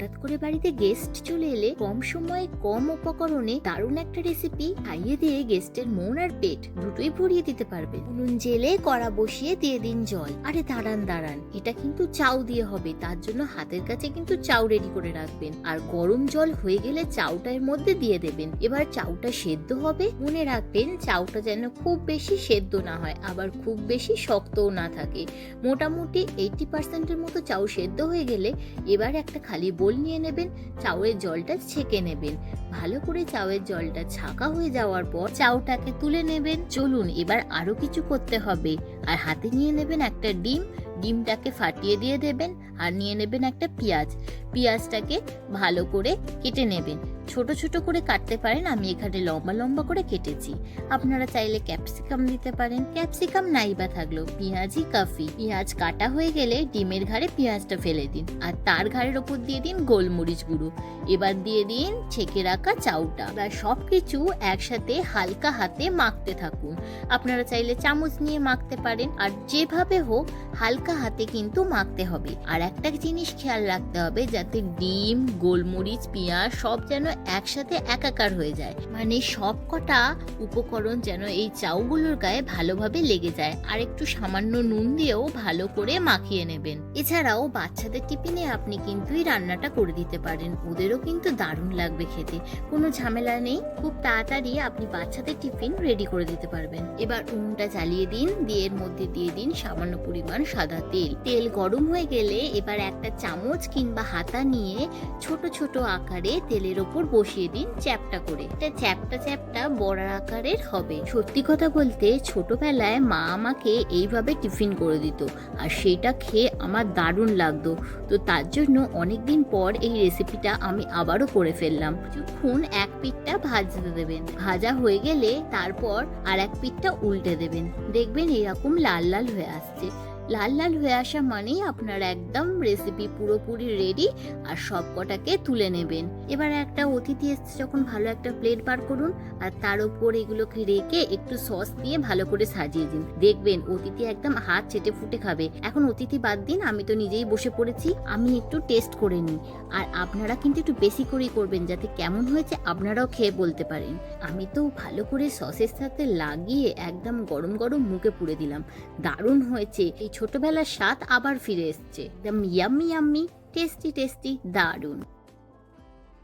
হঠাৎ করে বাড়িতে গেস্ট চলে এলে কম সময়ে কম উপকরণে দারুণ একটা রেসিপি খাইয়ে দিয়ে গেস্টের মন আর পেট দুটোই ভরিয়ে দিতে পারবে। উনুন জেলে কড়া বসিয়ে দিয়ে দিন জল। আরে দাঁড়ান দাঁড়ান, এটা কিন্তু চাউ দিয়ে হবে, তার জন্য হাতের কাছে কিন্তু চাউ রেডি করে রাখবেন। আর গরম জল হয়ে গেলে চাউটা এর মধ্যে দিয়ে দেবেন। এবার চাউটা সেদ্ধ হবে। মনে রাখবেন চাউটা যেন খুব বেশি সেদ্ধ না হয়, আবার খুব বেশি শক্তও না থাকে। মোটামুটি এইটি পার্সেন্টের মতো চাউ সেদ্ধ হয়ে গেলে এবার একটা খালি বোল নিয়ে নেবেন, চাউয়ের জলটা ছেঁকে নেবেন। ভালো করে চাউয়ের জলটা ছাকা হয়ে যাওয়ার পর চাউটাকে তুলে নেবেন। চলুন, এবার আরও কিছু করতে হবে। আর হাতে নিয়ে নেবেন একটা ডিম, ডিমটাকে ফাটিয়ে দিয়ে দেবেন। আর নিয়ে নেবেন একটা পেঁয়াজ। পেঁয়াজটাকে ভালো করে কেটে নেবেন। ছোট ছোট করে কাটতে পারেন, আমি এখানে লম্বা লম্বা করে কেটেছি। আপনারা চাইলে ক্যাপসিকাম দিতে পারেন। ক্যাপসিকাম নাই বা থাকল পেঁয়াজই কাফি। পেঁয়াজ কাটা হয়ে গেলে ডিমের ঘাড়ে পেঁয়াজটা ফেলে দিন। আর তার ঘাড়ের ওপর দিয়ে দিন গোলমরিচ গুঁড়ো। এবার দিয়ে দিন ছেঁকে রাখা চাউটা। এবার সব কিছু একসাথে হালকা হাতে মাখতে থাকুন। আপনারা চাইলে চামচ নিয়ে মাখতে পারেন। আর যেভাবে হোক হালকা হাতে কিন্তু মাখতে হবে। আর একটা জিনিস খেয়াল রাখতে হবে, যাতে ডিম, গোলমরিচ, পেঁয়াজ সব যেন একসাথে একাকার হয়ে যায়। মানে সব কটা উপকরণ যেন এই চাউগুলোর গায়ে ভালোভাবে লেগে যায়। আর একটু সামান্য নুন দিয়েও ভালো করে মাখিয়ে নেবেন। এছাড়াও বাচ্চাদের টিফিনে আপনি কিন্তু এই রান্নাটা করে দিতে পারেন। ওদেরও কিন্তু দারুণ লাগবে খেতে। কোনো ঝামেলা নেই। খুব তাড়াতাড়ি আপনি বাচ্চাদের টিফিন রেডি করে দিতে পারবেন। এবার উনুনটা চালিয়ে দিন। দিয়ে এর মধ্যে দিয়ে দিন সামান্য পরিমাণ সাদা তেল। তেল গরম হয়ে গেলে এবার একটা চামচ কিংবা হাতা নিয়ে ছোট ছোট আকারে তেলের ওপর বসিয়ে দিন চ্যাপটা করে। এটা চ্যাপটা চ্যাপটা বড় আকারের হবে। সত্যি কথা বলতে ছোটবেলায় মা আমাকে এইভাবে টিফিন করে দিত আর সেটা খেয়ে আমার দারুণ লাগতো। তো তার জন্য অনেকদিন পর এই রেসিপিটা আমি আবারও করে ফেললাম। কিছুক্ষণ এক পিঠটা ভাজতে দেবেন। ভাজা হয়ে গেলে তারপর আর এক পিঠটা উল্টে দেবেন। দেখবেন এরকম লাল লাল হয়ে আসছে। লাল লাল হয়ে আসা মানেই আপনার একদম রেসিপি পুরোপুরি রেডি আর সব কটাকে তুলে নেবেন। এবার একটা অতিথি এসছে যখন ভালো একটা প্লেট বার করুন আর তার উপর এগুলোকে রেখে একটু সস দিয়ে ভালো করে সাজিয়ে দিন। দেখবেন অতিথি একদম হাত চেটে ফুটে খাবে। এখন অতিথি বাদ দিন, আমি তো নিজেই বসে পড়েছি, আমি একটু টেস্ট করে নিই। আর আপনারা কিন্তু একটু বেশি করেই করবেন যাতে কেমন হয়েছে আপনারাও খেয়ে বলতে পারেন। আমি তো ভালো করে সসের সাথে লাগিয়ে একদম গরম গরম মুখে পুড়ে দিলাম। দারুণ হয়েছে। এই ছোটবেলার স্বাদ আবার ফিরে এসছে। একদম ইয়াম্মি ইয়াম্মি টেস্টি টেস্টি দারুণ।